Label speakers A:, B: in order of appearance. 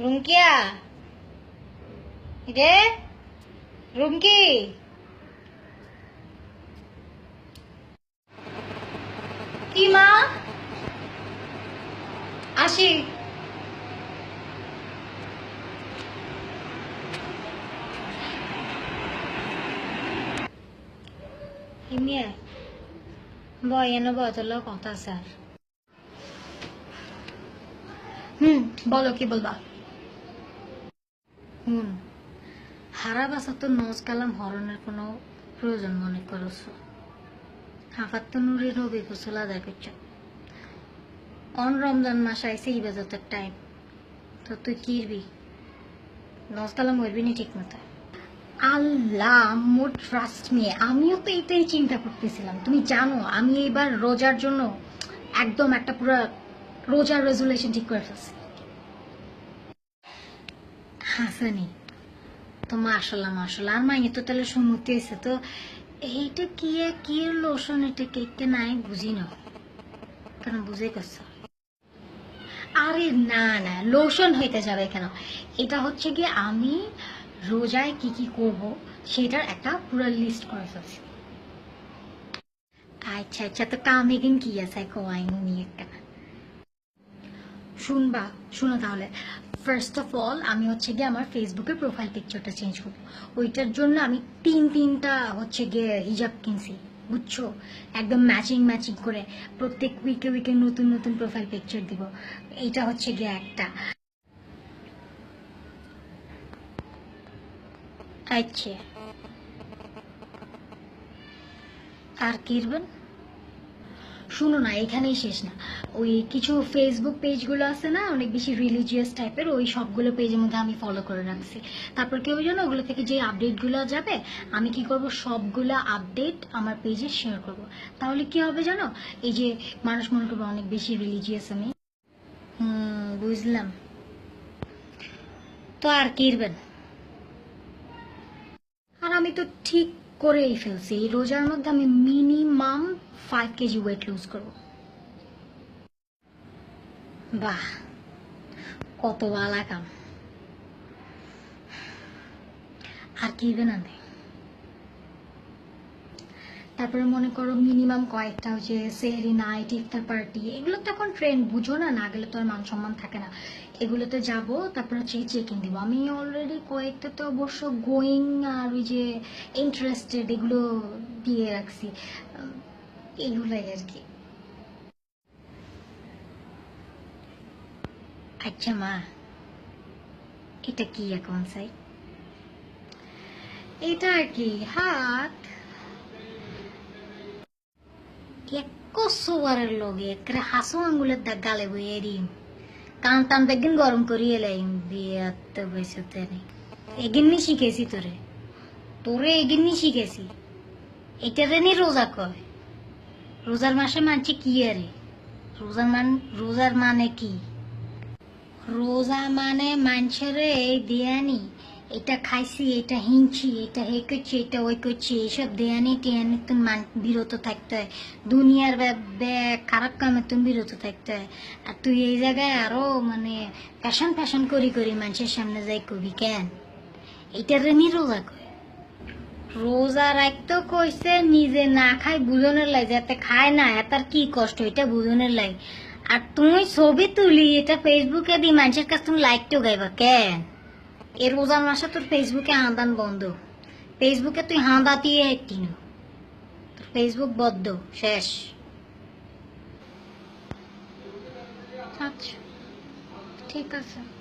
A: রুমকিয়া রে রুমকি? কি মা? আসি। কথা স্যার
B: হুম বলো কি বলবা?
A: হারা বাসা তো নজ কালাম হরণের কোনো প্রয়োজন মনে করছ। হাফাত তো নুরি নবী গোসল আদায় করছ। অন রমজান মাস আইসে টাইম তো তুই কিরবি? নজ কালাম হইবি নি ঠিক মতো
B: আল্লাহ মোর ট্রাস্ট মি আমিও তো এটাই চিন্তা করতেছিলাম। তুমি জানো, আমি এবার রোজার জন্য একদম একটা পুরো রোজার রেজুলেশন ঠিক করে ফেলছি।
A: হাসানি। তো মাশাল্লাহ মাশাল্লাহ। আর মাইনে তো তাহলে সম্মতি হয়েছে তো এইটা কি কি লোশন এটা কেকটা নাই? বুঝি না। কেন বুঝে গেছ?
B: আরে না না। লোশন হইতে যাবে কেন? এটা হচ্ছে গিয়ে আমি রোজায় কি কি করব সেটার একটা পুরো লিস্ট করে ফেলছি।
A: আচ্ছা আচ্ছা। তো কামে কি আছে? কোয়াইন নিয়ে একটা।
B: শুনবা, শুনো তাহলে। ফার্স্ট অফ অল আমি হচ্ছে গিয়ে আমার ফেসবুকে প্রোফাইল পিকচারটা চেঞ্জ করব। ওইটার জন্য আমি তিন, তিনটা হচ্ছে গিয়ে হিজাব কিনছি, বুঝছ? একদম ম্যাচিং ম্যাচিং করে প্রত্যেক উইকে উইকে নতুন নতুন প্রোফাইল পিকচার দিব। এইটা হচ্ছে গিয়ে একটা।
A: আচ্ছা। আর কিরবেন
B: শুনো না, এখানেই শেষ না। ওই কিছু ফেসবুক পেজগুলো আছে না, অনেক বেশি রিলিজিয়াস টাইপের ওই সবগুলো পেজের মধ্যে আমি ফলো করে রাখছি। তারপর কেউ জানো, ওগুলো থেকে যে আপডেটগুলো যাবে, আমি কি করব, সবগুলো আপডেট আমার পেজে শেয়ার করব। তাহলে কি হবে জানো, এই যে মানুষ মনে করবে অনেক বেশি রিলিজিয়াস আমি।
A: বুঝলাম। তো আর কিরবেন
B: আর আমি তো ঠিক করেই ফেলছি, এই রোজার মধ্যে আমি minimum five K G weight lose করব।
A: বাহ, কত বালা কাম। আর কিরবেন আনে
B: তারপরে মনে করো মিনিমাম কয়েকটা হচ্ছে সেহরি নাইট ইফতার পার্টি এগুলো তো এখন ট্রেন্ড বুঝো না না গেলে তো আর মান সম্মান থাকে না। এগুলোতে যাব, তারপরে হচ্ছে চেক দিব। আমি অলরেডি কয়েকটা তো অবশ্য গোয়িং আর ওই যে ইন্টারেস্টেড এগুলো দিয়ে রাখছি। এগুলোই আর কি।
A: আচ্ছা মা, এটা কি অ্যাকাউন্ট সাইট
B: এটা আর কি, হাত।
A: সোয়ারের লগে একরে হাসু আঙ্গুলের দাগ গালে বইয়ে দিম। কান টান বেগিন গরম করিয়ে লাইম বিয়াতে বসে নেই। এগিননি শিখেছি তোরে। তোরে এগিননি শিখেছি। এটারে নি রোজা কয়? রোজার মাসে মানছি কি আরে? রোজার মান, রোজার মানে কি? রোজা মানে মানুষের এই দেয়ানি। এটা খাইছি, এটা হিংছি, এটা হে করছি, এটা ওই করছি, এইসব দেয়ানি টেয়ানি তুমি মান, বিরত থাকতে হয়। দুনিয়ার খারাপ কামে তুমি বিরত থাকতে হয়। আর তুই এই জায়গায় আরও মানে ফ্যাশন ফ্যাশন করি করি মানুষের সামনে যাই কবি কেন? এইটার নি রোজা কয় রোজা রাখতো কইছে, নিজে না খাই, বুঝনের লাই, যাতে খায় না এটার কি কষ্ট, এটা বুঝনের লাই। আর তুমি ছবি তুলি, এটা ফেসবুকে দি, মানুষের কাছে তুমি লাইকটো গাইবা, কেন? এর রোজার মাসে তোর ফেসবুকে হাঁদান বন্ধ। ফেসবুকে তুই হাঁদা দিয়ে একটি নো। তোর ফেসবুক বদ্ধ, শেষ।
B: আচ্ছা ঠিক আছে।